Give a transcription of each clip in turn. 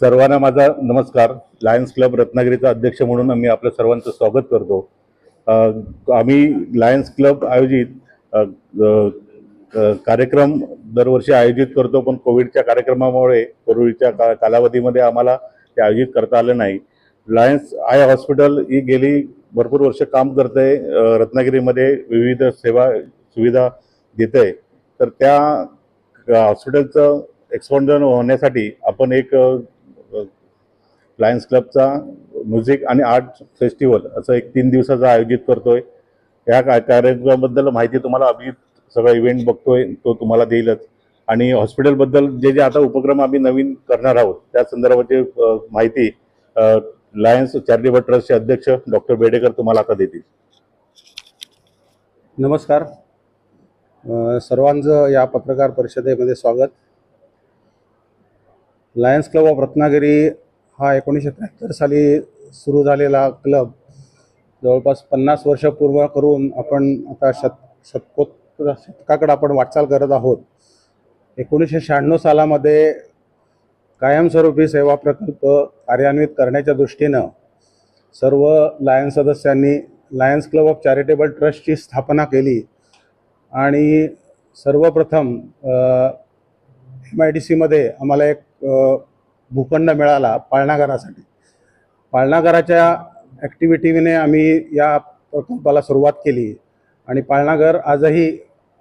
सर्वांना माझा नमस्कार. लायन्स क्लब रत्नागिरीचा अध्यक्ष म्हणून आम्ही आपल्या सर्वांचं स्वागत करतो. आम्ही लायन्स क्लब आयोजित कार्यक्रम दरवर्षी आयोजित करतो पण कोविडच्या कार्यक्रमामुळे कोविडच्या का कालावधीमध्ये आम्हाला ते आयोजित करता आलं नाही. लायन्स आय हॉस्पिटल ही गेली भरपूर वर्ष काम करतं आहे रत्नागिरीमध्ये विविध सेवा सुविधा देत आहे तर त्या हॉस्पिटलचं एक्सपांडन होण्यासाठी आपण एक लायन्स क्लबचा म्युझिक आणि आर्ट फेस्टिवल असं एक तीन दिवसाचा आयोजित करतोय. या का- कार्यक्रमाबद्दल माहिती तुम्हाला अभिजित सगळा इव्हेंट बघतोय तो तुम्हाला देईलच. आणि हॉस्पिटलबद्दल जे जे आता उपक्रम आम्ही नवीन करणार आहोत त्या संदर्भाची माहिती लायन्स चॅरिटेबल ट्रस्टचे अध्यक्ष डॉक्टर बेडेकर तुम्हाला आता देतील. नमस्कार. सर्वांचं या पत्रकार परिषदेमध्ये स्वागत. लायन्स क्लब ऑफ रत्नागिरी हा एकोणीसशे त्र्याहत्तर साली सुरू झालेला क्लब जवळपास पन्नास वर्ष पूर्व करून आपण आता शत शतकोत्तर शतकाकडे आपण वाटचाल करत आहोत. एकोणीसशे शहाण्णव सालामध्ये कायमस्वरूपी सेवा प्रकल्प कार्यान्वित करण्याच्या दृष्टीनं सर्व लायन्स सदस्यांनी लायन्स क्लब ऑफ चॅरिटेबल ट्रस्टची स्थापना केली आणि सर्वप्रथम एम आय डी सीमध्ये आम्हाला एक भूखंड मिळाला पाळणाघरासाठी. पाळणाघराच्या ॲक्टिव्हिटीने आम्ही या प्रकल्पाला सुरुवात केली आणि पाळणाघर आजही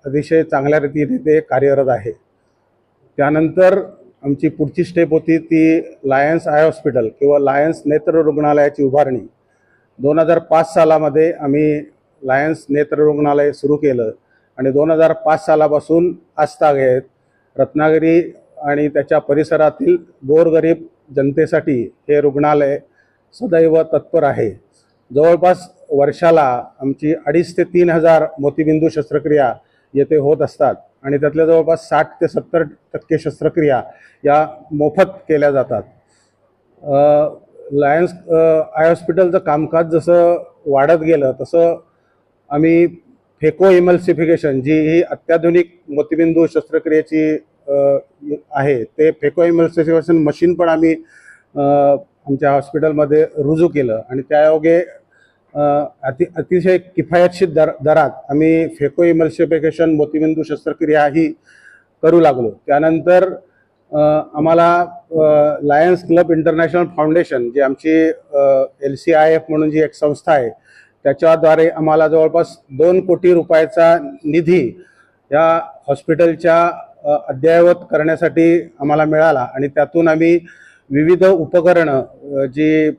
अतिशय चांगल्या रीतीने ते कार्यरत आहे. त्यानंतर आमची पुढची स्टेप होती ती लायन्स आय हॉस्पिटल किंवा लायन्स नेत्र रुग्णालयाची उभारणी. दोन हजार पाच सालामध्ये आम्ही लायन्स नेत्र रुग्णालय सुरू केलं आणि दोन हजार पाच सालापासून आजतागेत रत्नागिरी आणि त्याच्या परिसरातील गोरगरीब जनतेसाठी हे रुग्णालय सदैव तत्पर आहे. जवळपास वर्षाला आमची अडीच ते तीन हजार मोतीबिंदू शस्त्रक्रिया येथे होत असतात आणि त्यातल्या जवळपास साठ ते सत्तर टक्के शस्त्रक्रिया या मोफत केल्या जातात. लायन्स आय हॉस्पिटलचं कामकाज जसं वाढत गेलं तसं आम्ही फेको इमल्सिफिकेशन जी ही अत्याधुनिक मोतीबिंदू शस्त्रक्रियेची आहे. ते फेको इमल्सिफिकेशन मशीन पण आम्ही आमच्या हॉस्पिटलमध्ये रुजू केलं. आणि त्यायोगे अति अतिशय किफायतशीर दर दरात आम्ही फेको इमल्सिफिकेशन मोतीबिंदू शस्त्रक्रिया ही करू लागलो. त्यानंतर आम्हाला लायन्स क्लब इंटरनॅशनल फाउंडेशन जी आमची एल सी आय एफ म्हणून जी एक संस्था आहे त्याच्याद्वारे आम्हाला जवळपास दोन कोटी रुपयाचा निधी या हॉस्पिटलच्या अद्ययावत करण्यासाठी आम्हाला मिळाला आणि त्यातून आम्ही विविध उपकरणं जी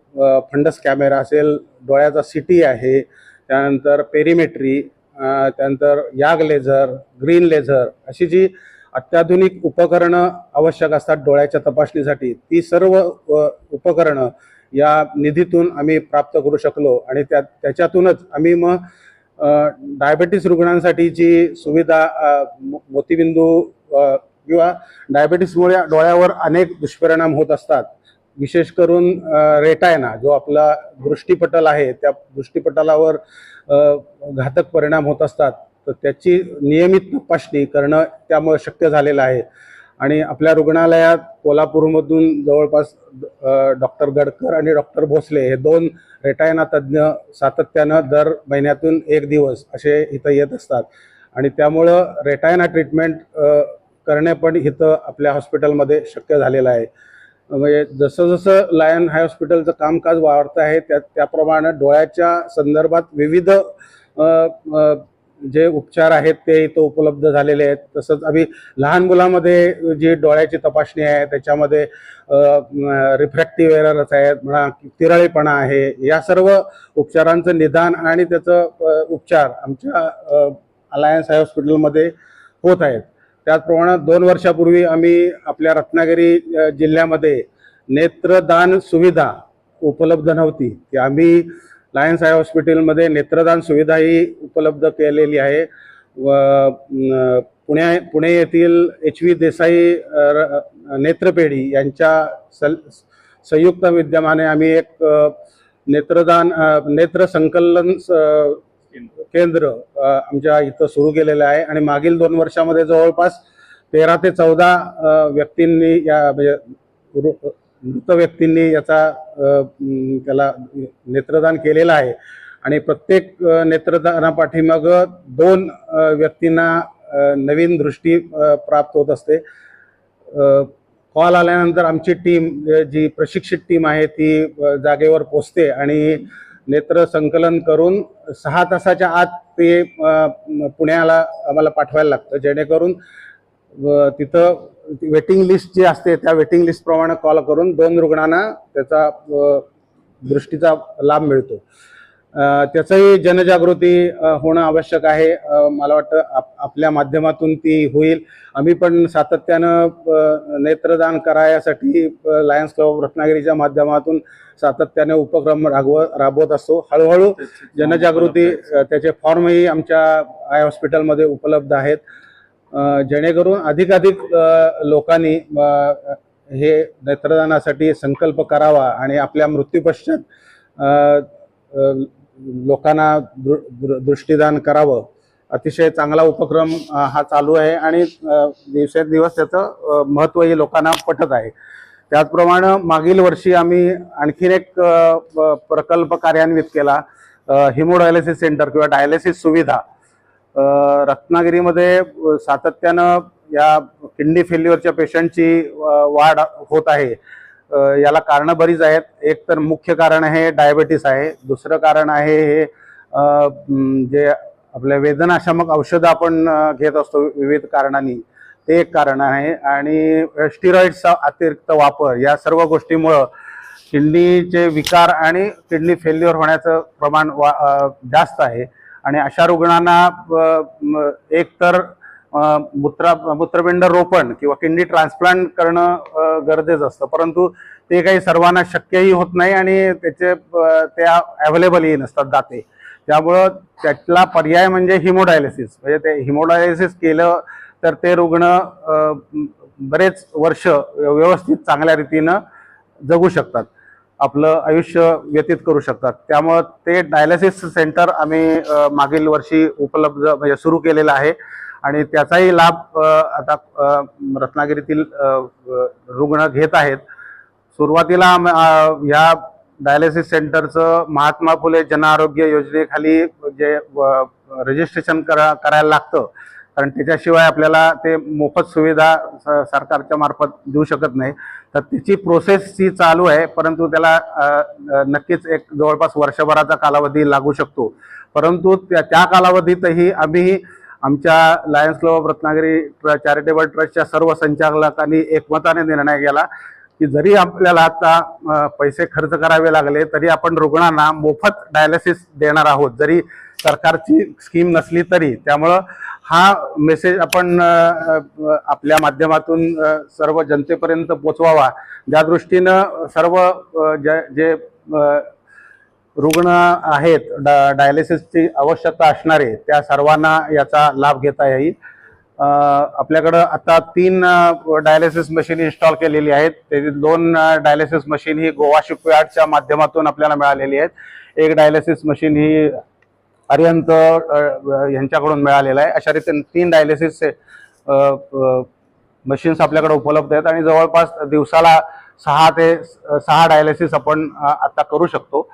फंडस कॅमेरा असेल डोळ्याचा सी टी आहे त्यानंतर पेरिमेट्री त्यानंतर याग लेझर ग्रीन लेझर अशी जी अत्याधुनिक उपकरणं आवश्यक असतात डोळ्याच्या तपासणीसाठी ती सर्व उपकरणं या निधीतून आम्ही प्राप्त करू शकलो आणि त्या त्याच्यातूनच आम्ही मग डायबेटीस रुग्णांसाठी जी सुविधा मोतीबिंदू किंवा डायबेटीसमुळे डोळ्यावर अनेक दुष्परिणाम होत असतात. विशेष करून रेटायना जो आपला दृष्टीपटल आहे त्या दृष्टीपटलावर घातक परिणाम होत असतात. तर त्याची नियमित तपासणी करणं त्यामुळे शक्य झालेलं आहे. आणि आपल्या रुग्णालयात कोल्हापूरमधून जवळपास डॉक्टर गडकर आणि डॉक्टर भोसले हे दोन रेटायना तज्ज्ञ सातत्यानं दर महिन्यातून एक दिवस असे इथं येत असतात. आणि त्यामुळं रेटायना ट्रीटमेंट करणे पण इथं आपल्या हॉस्पिटलमध्ये शक्य झालेलं आहे. म्हणजे जसं जसं लायन हाय हॉस्पिटलचं कामकाज वाढतं आहे त्या त्याप्रमाणे डोळ्याच्या संदर्भात विविध जे उपचार आहेत ते इथं उपलब्ध झालेले आहेत. तसंच आम्ही लहान मुलामध्ये जी डोळ्याची तपासणी आहे त्याच्यामध्ये रिफ्रॅक्टिव्ह एरर्स आहेत म्हणा तिरळेपणा आहे या सर्व उपचारांचं निदान आणि त्याचं उपचार आमच्या अलायन्स हाय हॉस्पिटलमध्ये होत आहेत. त्याचप्रमाणे दोन वर्षापूर्वी आम्ही आपल्या रत्नागिरी जिल्ह्यामध्ये नेत्रदान सुविधा उपलब्ध नव्हती. ती आम्ही लायन्स आय हॉस्पिटलमध्ये नेत्रदान सुविधाही उपलब्ध केलेली आहे. व पुण्या पुणे येथील एच व्ही देसाई र- नेत्रपेढी यांच्या सल संयुक्त विद्यमाने आम्ही एक नेत्रदान नेत्र संकलन स- केंद्र आमच्या इथं सुरू केलेलं आहे. आणि मागील दोन वर्षामध्ये जवळपास तेरा ते चौदा व्यक्तींनी या म्हणजे मृत व्यक्तींनी याचा त्याला नेत्रदान केलेलं आहे. आणि प्रत्येक नेत्रदानापाठीमाग दोन व्यक्तींना नवीन दृष्टी प्राप्त होत असते. कॉल आल्यानंतर आमची टीम जी प्रशिक्षित टीम आहे ती जागेवर पोचते आणि नेत्र संकलन करून सहा तासाच्या आत ते पुण्याला आम्हाला पाठवायला लागतं. जेणेकरून तिथं वेटिंग लिस्ट जी असते त्या वेटिंग लिस्टप्रमाणे कॉल करून दोन रुग्णांना त्याचा दृष्टीचा लाभ मिळतो. त्याचंही जनजागृती होणं आवश्यक आहे. मला वाटतं आप आपल्या माध्यमातून ती होईल. आम्ही पण सातत्यानं नेत्रदान करायासाठी लायन्स क्लब ऑफ रत्नागिरीच्या माध्यमातून सातत्याने उपक्रम राबव राबवत असतो. हळूहळू जनजागृती त्याचे फॉर्मही आमच्या आय हॉस्पिटलमध्ये उपलब्ध आहेत. जेणेकरून अधिकाधिक लोकांनी हे नेत्रदानासाठी संकल्प करावा आणि आपल्या मृत्यूपश्चात लोकांना दृ- दृष्टीदान करावं. अतिशय चांगला उपक्रम हा चालू आहे आणि दिवसेंदिवस त्याचं महत्त्वही लोकांना पटत आहे. त्याचप्रमाणे मागील वर्षी आम्ही आणखीन एक प्रकल्प कार्यान्वित केला हिमोडायलिसिस सेंटर किंवा डायलिसिस सुविधा. रत्नागिरीमध्ये सातत्यानं या किडनी फेल्युअरच्या पेशंटची वाढ होत आहे. याला कारणं बरीच आहेत. एक तर मुख्य कारण हे डायबेटीस आहे. दुसरं कारण आहे हे जे आपल्या वेदनाशामक औषधं आपण घेत असतो विविध कारणांनी ते एक कारण आहे. आणि स्टिरॉइड्सचा अतिरिक्त वापर या सर्व गोष्टीमुळं किडनीचे विकार आणि किडनी फेल्युअर होण्याचं प्रमाण वा जास्त आहे. आणि अशा रुग्णांना एक तर मूत्रा मूत्रपिंड रोपण किंवा किडनी ट्रान्सप्लांट करणं गरजेचं असतं. परंतु ते काही सर्वांना शक्यही होत नाही आणि त्याचे ते त्या अवेलेबलही नसतात दाते. त्यामुळं त्यातला पर्याय म्हणजे हिमोडायलिसिस. म्हणजे ते हिमोडायलिसिस केलं तर ते रुग्ण बरेच वर्ष व्यवस्थित चांगल्या रीतीनं जगू शकतात. आपलं आयुष्य व्यतीत करू शकतात. त्यामुळं ते डायलिसिस सेंटर आम्ही मागील वर्षी उपलब्ध म्हणजे सुरू केलेलं आहे. आणि त्याचाही लाभ आता रत्नागिरीतील रुग्ण घेत आहेत. सुरुवातीला ह्या डायलिसिस सेंटरचं महात्मा फुले जन आरोग्य योजनेखाली जे रजिस्ट्रेशन करा करायला लागतं कारण त्याच्याशिवाय आपल्याला ते मोफत सुविधा स- सरकारच्या मार्फत देऊ शकत नाही. तर त्याची प्रोसेस ही चालू आहे परंतु त्याला नक्कीच एक जवळपास वर्षभराचा कालावधी लागू शकतो. परंतु त्या त्या कालावधीतही आम्ही आमच्या Lions club of Ratnagiri charitable ट्रस्टच्या सर्व संचालकांनी एकमताने निर्णय केला की जरी आपल्याला आता पैसे खर्च करावे लागले तरी आपण रुग्णांना मोफत डायलिसिस देणार आहोत. जरी सरकारची स्कीम नसली तरी. त्यामुळं हा मेसेज आपण आपल्या माध्यमातून सर्व जनतेपर्यंत पोचवावा. ज्या दृष्टीनं सर्व जे जे रुग्ण आहेत डा डायलिसिसची आवश्यकता असणारे त्या सर्वांना याचा लाभ घेता येईल. आपल्याकडं आता तीन डायलिसिस मशीन इन्स्टॉल केलेली आहेत. त्याची दोन डायलिसिस मशीन ही गोवा शिपयार्डच्या माध्यमातून आपल्याला मिळालेली आहेत. एक डायलिसिस मशीन ही अरिहंत यांच्याकडून मिळालेला आहे. अशा रीतीने तीन डायलिसिस मशीन्स आपल्याकडे उपलब्ध आहेत आणि जवळपास दिवसाला सहा ते सहा डायलिसिस आपण आता करू शकतो.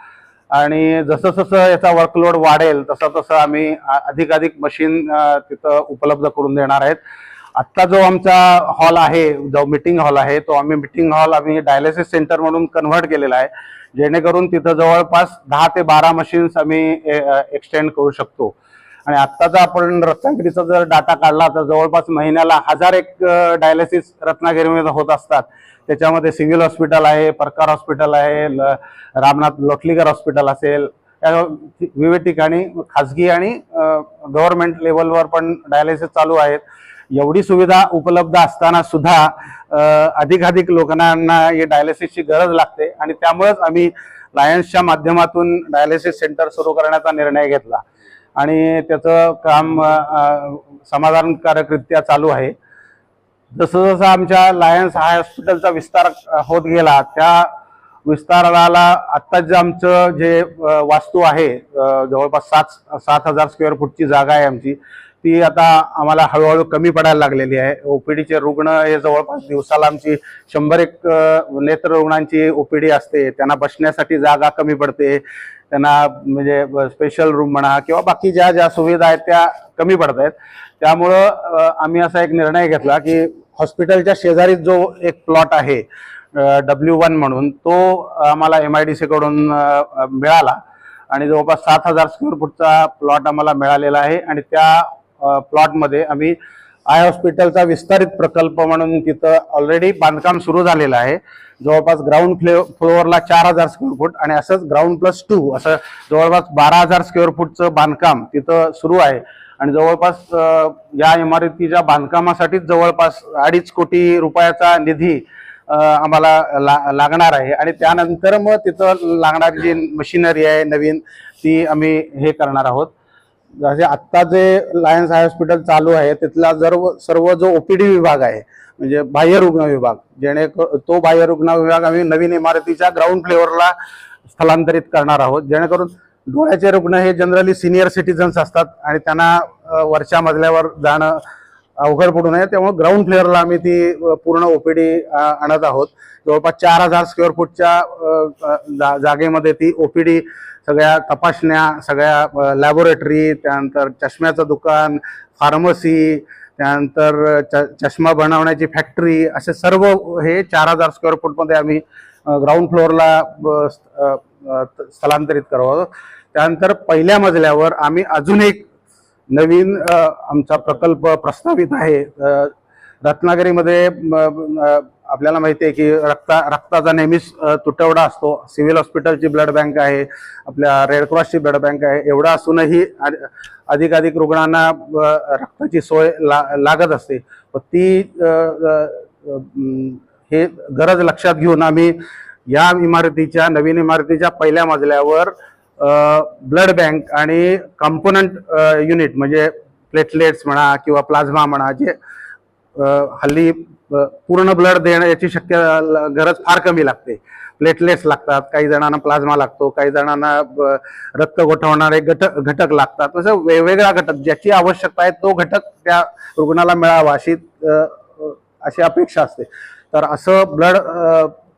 आणि जसं जसं याचा वर्कलोड वाढेल तसं तसं आम्ही अधिकाधिक मशीन तिथं उपलब्ध करून देणार आहेत. आत्ता जो आमचा हॉल आहे जो मिटिंग हॉल आहे तो आम्ही मिटिंग हॉल आम्ही डायलिसिस सेंटर म्हणून कन्व्हर्ट केलेला आहे. जेणेकरून तिथं जवळपास दहा ते बारा मशीन्स आम्ही एक्सटेंड करू शकतो. आणि आत्ताचा आपण रत्नागिरीचा जर डाटा काढला तर जवळपास महिन्याला हजार एक डायलिसिस रत्नागिरीमध्ये होत असतात. त्याच्यामध्ये सिव्हिल हॉस्पिटल आहे परकार हॉस्पिटल आहे ल- रामनाथ लोटलीकर हॉस्पिटल असेल या विविध ठिकाणी खाजगी आणि गव्हर्नमेंट लेवलवर पण डायलिसिस चालू आहेत. एवढी सुविधा उपलब्ध असताना सुद्धा अधिकाधिक लोकांना हे डायलिसिसची गरज लागते आणि त्यामुळेच आम्ही लायन्सच्या माध्यमातून डायलिसिस सेंटर सुरू करण्याचा निर्णय घेतला. आणि त्याचं काम समाधानकारकरित्या चालू आहे. जसं जसं आमच्या लायन्स हॉस्पिटलचा विस्तार होत गेला त्या विस्ताराला आत्ता जे आमचं जे वास्तू आहे जवळपास सात सात हजार स्क्वेअर फूटची जागा आहे आमची. ती आता आम्हाला हळूहळू कमी पडायला लागलेली आहे. ओपीडीचे रुग्ण हे जवळपास दिवसाला आमची शंभर एक नेत्र रुग्णांची ओपीडी असते. त्यांना बसण्यासाठी जागा कमी पडते. त्यांना म्हणजे स्पेशल रूम म्हणा किंवा बाकी ज्या ज्या सुविधा आहेत त्या कमी पडत आहेत. त्यामुळं आम्ही असा एक निर्णय घेतला की हॉस्पिटलच्या शेजारीच जो एक प्लॉट आहे डब्ल्यू वन म्हणून तो आम्हाला एम आय डी सीकडून मिळाला. आणि जवळपास सात हजार स्क्वेअर फूटचा प्लॉट आम्हाला मिळालेला आहे. आणि त्या प्लॉटमध्ये आम्ही आय हॉस्पिटलचा विस्तारित प्रकल्प म्हणून तिथं ऑलरेडी बांधकाम सुरू झालेलं आहे. जवळपास ग्राउंड फ्ले फ्लोअरला चार हजार स्क्वेअर फूट आणि असंच ग्राउंड प्लस टू असं जवळपास बारा हजार स्क्वेअर फूटचं बांधकाम तिथं सुरू आहे. आणि जवळपास या इमारतीच्या बांधकामासाठीच जवळपास अडीच कोटी रुपयाचा निधी आम्हाला ला लागणार आहे. आणि त्यानंतर मग तिथं लागणारी जी मशिनरी आहे नवीन ती आम्ही हे करणार आहोत. जसे आत्ता जे लायन्स हाय हॉस्पिटल चालू आहे तिथला सर्व सर्व जो ओपीडी विभाग आहे म्हणजे बाह्य रुग्ण विभाग जेणे तो बाह्य रुग्ण विभाग आम्ही नवीन इमारतीच्या ग्राउंड फ्लोअरला स्थलांतरित करणार आहोत. जेणेकरून डोळ्याचे रुग्ण हे जनरली सिनियर सिटीजन्स असतात आणि त्यांना वरच्या मजल्यावर जाणं अवघड पडू नये. त्यामुळे ग्राउंड फ्लोअरला आम्ही ती पूर्ण ओपीडी आणत आहोत. जवळपास चार हजार स्क्वेअर फूटच्या जा- जागेमध्ये ती ओपीडी सगळ्या तपासण्या सगळ्या लॅबोरेटरी त्यानंतर चष्म्याचं दुकान फार्मसी त्यानंतर च चष्मा बनवण्याची फॅक्टरी असे सर्व हे चार हजार स्क्वेअर फूटमध्ये आम्ही ग्राउंड फ्लोअरला स्थलांतरित करत आहोत. त्यानंतर पहिल्या मजल्यावर आम्ही अजून एक नवीन आमचा प्रकल्प प्रस्तावित आहे. रत्नागिरीमध्ये आपल्याला माहिती आहे की रक्ता रक्ताचा नेहमीच तुटवडा असतो. सिव्हिल हॉस्पिटलची ब्लड बँक आहे आपल्या रेडक्रॉसची ब्लड बँक आहे. एवढा असूनही अधिकाधिक रुग्णांना रक्ताची सोय ला लागत असते. ती हे गरज लक्षात घेऊन आम्ही या इमारतीच्या नवीन इमारतीच्या पहिल्या मजल्यावर ब्लड बँक आणि कंपोनंट युनिट म्हणजे प्लेटलेट्स म्हणा किंवा प्लाझ्मा म्हणा जे हल्ली पूर्ण ब्लड देणं याची शक्य ल- गरज फार कमी लागते. प्लेटलेट्स लागतात काही जणांना प्लाझ्मा लागतो काही जणांना ब- रक्त गोठवणारे घटक घटक लागतात. तसं वेगवेगळा घटक ज्याची आवश्यकता आहे तो घटक त्या रुग्णाला मिळावा अशी अशी अपेक्षा असते. तर असं ब्लड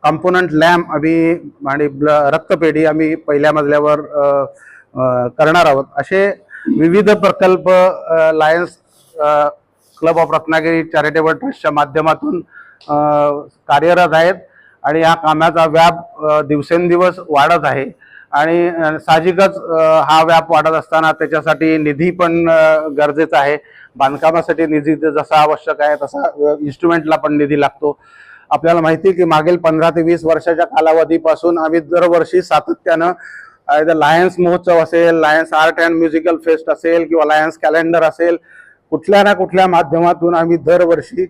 कंपोनंट लॅम्प आम्ही आणि ब्ल रक्तपेढी आम्ही पहिल्या मजल्यावर करणार आहोत. असे विविध प्रकल्प Lions club of Ratnagiri charitable ट्रस्टच्या माध्यमातून कार्यरत आहेत आणि या कामाचा व्याप दिवसेंदिवस वाढत आहे. आणि साहजिकच हा व्याप वाढत असताना त्याच्यासाठी निधी पण गरजेचा आहे. बांधकामासाठी निधी जसा आवश्यक आहे तसा इन्स्ट्रुमेंटला पण निधी लागतो. आपल्याला माहिती आहे की मागील पंधरा ते वीस वर्षाच्या कालावधीपासून आम्ही दरवर्षी सातत्यानं आयदर लायन्स महोत्सव असेल Lions art and musical fest असेल किंवा लायन्स कॅलेंडर असेल कुठल्या ना कुठल्या माध्यमातून आम्ही दरवर्षी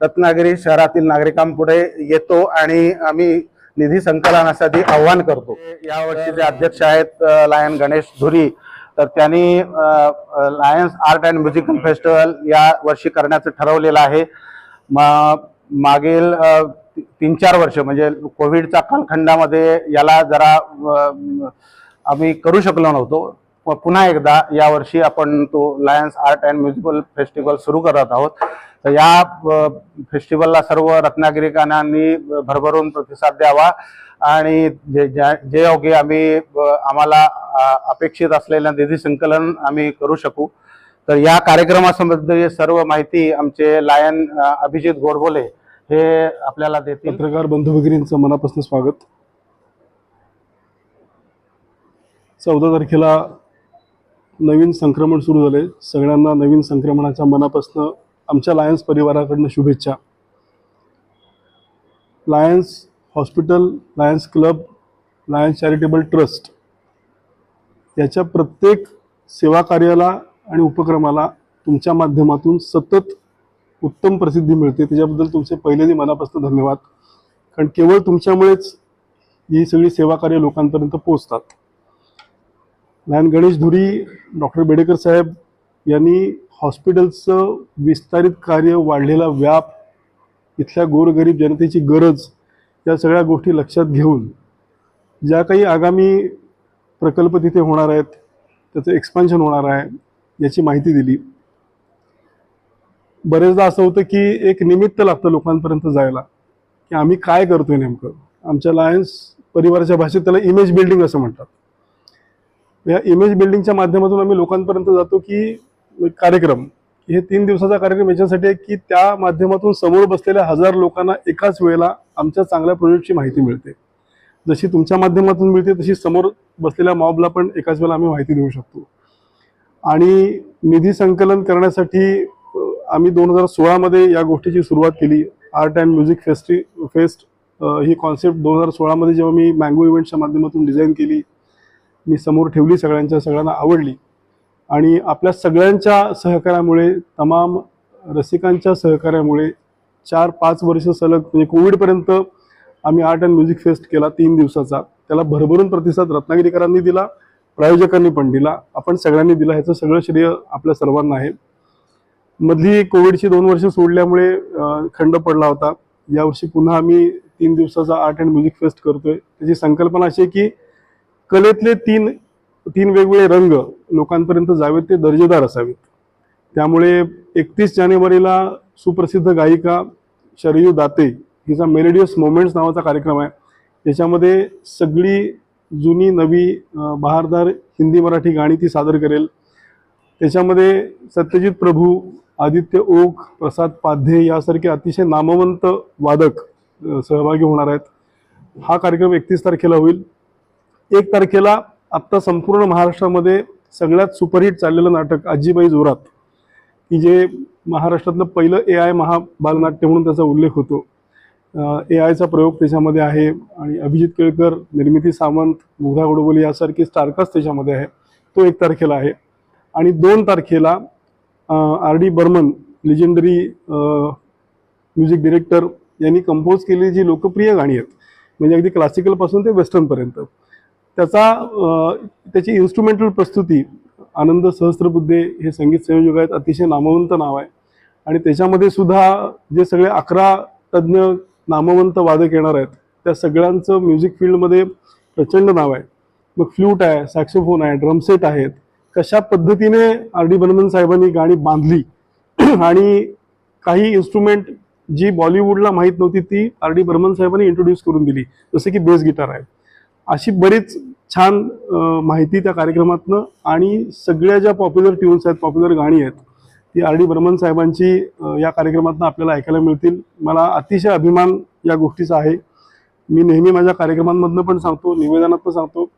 रत्नागिरी शहरातील नागरिकांपुढे येतो आणि आम्ही निधी संकलनासाठी आव्हान करतो. यावर्षी जे अध्यक्ष आहेत लायन गणेश धुरी तर त्यांनी Lions art and musical festival या वर्षी करण्याचं ठरवलेलं आहे. मग मागील तीन चार वर्ष म्हणजे कोविडच्या कालखंडामध्ये याला जरा आम्ही करू शकलो नव्हतो. पुन्हा एकदा यावर्षी आपण तो Lions art and musical festival सुरू करत आहोत. तर या फेस्टिवलला सर्व रत्नागिरीकरांनी भरभरून प्रतिसाद द्यावा आणि जे ज्या- जे योग्य आम्ही आम्हाला अपेक्षित असलेलं निधी संकलन आम्ही करू शकू. तर या कार्यक्रमासंबंधी सर्व माहिती आमचे लायन अभिजित गोडबोले हे आपल्याला देतील. पत्रकार बंधू भगिनींचं मनापासून स्वागत. चौदा तारखेला नवीन संक्रमण सुरू झाले सगळ्यांना नवीन संक्रमणाच्या मनापासून आमच्या लायन्स परिवाराकडनं शुभेच्छा. Lions hospital Lions club Lions charitable trust याच्या प्रत्येक सेवा कार्याला आणि उपक्रमाला तुमच्या माध्यमातून सतत उत्तम प्रसिद्धी मिळते. त्याच्याबद्दल तुमचे पहिल्यांदा मनापासून धन्यवाद. कारण केवळ तुमच्यामुळेच ही सगळी सेवा कार्य लोकांपर्यंत पोहोचतात. लहान गणेश धुरी डॉक्टर बेडेकर साहेब यांनी हॉस्पिटलचं विस्तारित कार्य वाढलेला व्याप इथल्या गोरगरीब जनतेची गरज या सगळ्या गोष्टी लक्षात घेऊन ज्या काही आगामी प्रकल्प तिथे होणार आहेत त्याचं एक्सपान्शन होणार आहे याची माहिती दिली. बरेचदा असं होतं की एक निमित्त लागतं लोकांपर्यंत जायला की आम्ही काय करतोय नेमकं? आमच्या लायन्स परिवाराच्या भाषेत त्याला इमेज बिल्डिंग असं म्हणतात. या इमेज बिल्डिंगच्या माध्यमातून आम्ही लोकांपर्यंत जातो की कार्यक्रम. हे तीन दिवसाचा कार्यक्रम याच्यासाठी आहे की त्या माध्यमातून समोर बसलेल्या हजार लोकांना एकाच वेळेला आमच्या चांगल्या प्रोजेक्टची माहिती मिळते. जशी तुमच्या माध्यमातून मिळते तशी समोर बसलेल्या मॉबला पण एकाच वेळेला आम्ही माहिती देऊ शकतो. आणि निधी संकलन करण्यासाठी आम्ही दोन हजार सोळामध्ये या गोष्टीची सुरुवात केली. Art and music festi fest he concept दोन हजार सोळामध्ये जेव्हा मी मँगो इव्हेंटच्या माध्यमातून डिझाईन केली मी समोर ठेवली सगळ्यांच्या सगळ्यांना आवडली. आणि आपल्या सगळ्यांच्या सहकार्यामुळे तमाम रसिकांच्या सहकार्यामुळे चार पाच वर्ष सलग म्हणजे कोविडपर्यंत आम्ही आर्ट अँड म्युझिक फेस्ट केला तीन दिवसाचा. त्याला भरभरून प्रतिसाद रत्नागिरीकरांनी दिला प्रायोजकांनी पण दिला. आपण सगळ्यांनी दिला. ह्याचं सगळं श्रेय आपल्या सर्वांना आहे. मधली कोविडची दोन वर्ष सोडल्यामुळे खंड पडला होता. यावर्षी पुन्हा आम्ही तीन दिवसाचा आर्ट अँड म्युझिक फेस्ट करतोय. त्याची संकल्पना अशी आहे की कलेतले तीन तीन वेगवेगळे रंग लोकांपर्यंत जावेत ते दर्जेदार असावेत. त्यामुळे एकतीस जानेवारीला सुप्रसिद्ध गायिका शरयू दाते हिचा मेलेडियस मोमेंट्स नावाचा कार्यक्रम आहे. त्याच्यामध्ये सगळी जुनी नवी बहारदार हिंदी मराठी गाणी ती सादर करेल. त्याच्यामध्ये सत्यजित प्रभू आदित्य ओक प्रसाद पाध्ये यासारखे अतिशय नामवंत वादक सहभागी होणार आहेत. हा कार्यक्रम एकतीस तारखेला होईल. एक तारखेला आत्ता संपूर्ण महाराष्ट्रामध्ये सगळ्यात सुपरहिट चाललेलं नाटक आजीबाई जोरात की जे महाराष्ट्रातलं पहिलं ए आय महाबालनाट्य म्हणून त्याचा उल्लेख होतो. ए आयचा प्रयोग त्याच्यामध्ये आहे आणि अभिजित केळकर निर्मिती सावंत मुग्धा गोडबोले यासारखी स्टारकास्ट त्याच्यामध्ये आहे. तो एक तारखेला आहे. आणि दोन तारखेला R D Burman legendary music director यांनी कंपोज केलेली जी लोकप्रिय गाणी आहेत. म्हणजे अगदी क्लासिकलपासून ते वेस्टर्नपर्यंत त्याचा त्याची इन्स्ट्रुमेंटल प्रस्तुती आनंद सहस्त्रबुद्धे हे संगीत संयोजक आहेत अतिशय नामवंत नाव आहे. आणि त्याच्यामध्ये सुद्धा जे सगळे अकरा तज्ज्ञ नामवंत वादक येणार आहेत त्या सगळ्यांचं म्युझिक फील्डमध्ये प्रचंड नाव आहे. मग फ्लूट आहे सॅक्सोफोन आहे ड्रमसेट आहेत. कशा पद्धतीने आर डी बर्मन साहेबांनी गाणी बांधली? आणि काही इन्स्ट्रुमेंट जी बॉलिवूडला माहीत नव्हती ती आर डी बर्मन साहेबांनी इंट्रोड्यूस करून दिली. जसे की बेस गिटार आहे. अशी बरीच छान माहिती त्या कार्यक्रमातनं आणि सगळ्या ज्या पॉप्युलर ट्यून्स आहेत पॉप्युलर गाणी आहेत ती आर डी बर्मन साहेबांची या कार्यक्रमातनं आपल्याला ऐकायला मिळतील. मला अतिशय अभिमान या गोष्टीचा आहे. मी नेहमी माझ्या कार्यक्रमांमधनं पण सांगतो निवेदनातनं सांगतो.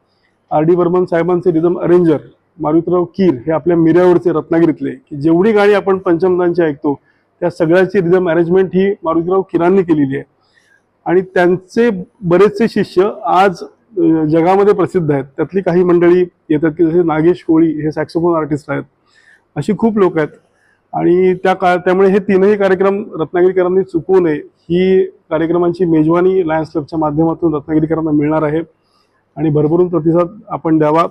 आर डी बर्मन साहेबांचे रिदम अरेंजर मारुतीराव कीर हे आपल्या मिऱ्यावरचे रत्नागिरीतले की जेवढी गाणी आपण पंचमदांची ऐकतो त्या सगळ्याची रिझम अरेंजमेंट ही मारुतीराव किरांनी केलेली आहे. आणि त्यांचे बरेचसे शिष्य आज जगामध्ये प्रसिद्ध आहेत. त्यातली काही मंडळी येतात की जसे नागेश कोळी हे सॅक्सोफोन आर्टिस्ट आहेत. अशी खूप लोक आहेत. आणि त्या काळ त्यामुळे हे तीनही कार्यक्रम रत्नागिरीकरांनी चुकवू नये. ही कार्यक्रमांची मेजवानी लायन्स क्लबच्या माध्यमातून रत्नागिरीकरांना मिळणार आहे. आणि भरभरून प्रतिसाद आपण द्यावा.